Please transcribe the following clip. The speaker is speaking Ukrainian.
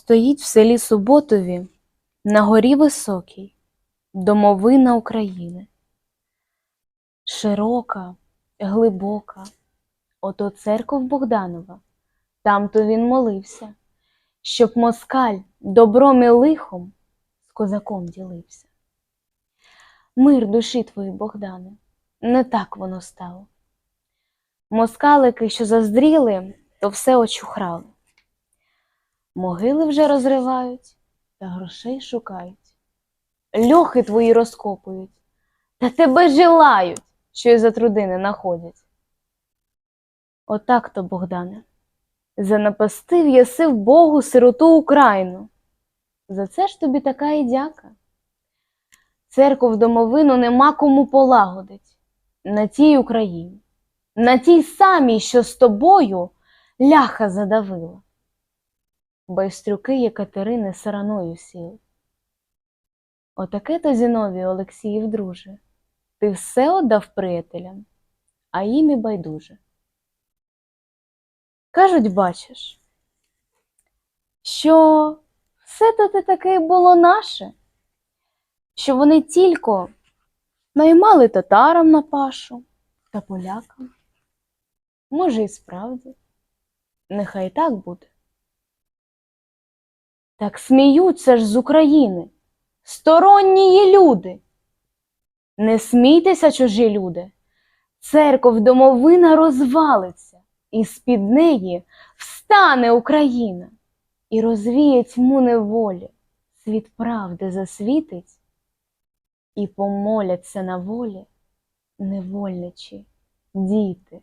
Стоїть в селі Суботові на горі високій домовина України. Широка, глибока, ото церков Богданова, там-то він молився, щоб москаль добром і лихом з козаком ділився. Мир душі твої, Богдане, не так воно стало. Москалики, що заздріли, то все очухрали. Могили вже розривають та грошей шукають. Льохи твої розкопують, та тебе жилають, що й за труди не находять. Отак то, Богдане, занапастив єси в Богу сироту Україну. За це ж тобі така і дяка. Церкву домовину нема кому полагодить на тій Україні, на тій самій, що з тобою ляха задавила. Байстрюки Єкатерини сараною сіли. Отаке то Зіновій Олексіїв, друже, ти все отдав приятелям, а їм і байдуже. Кажуть, бачиш, що все то те таке було наше, що вони тільки наймали татарам на пашу та полякам. Може, і справді, нехай так буде. Так сміються ж з України, сторонні люди. Не смійтеся, чужі люди, церков домовина розвалиться, і з-під неї встане Україна. І розвіє тьму неволі, світ правди засвітить, і помоляться на волі невольничі, діти,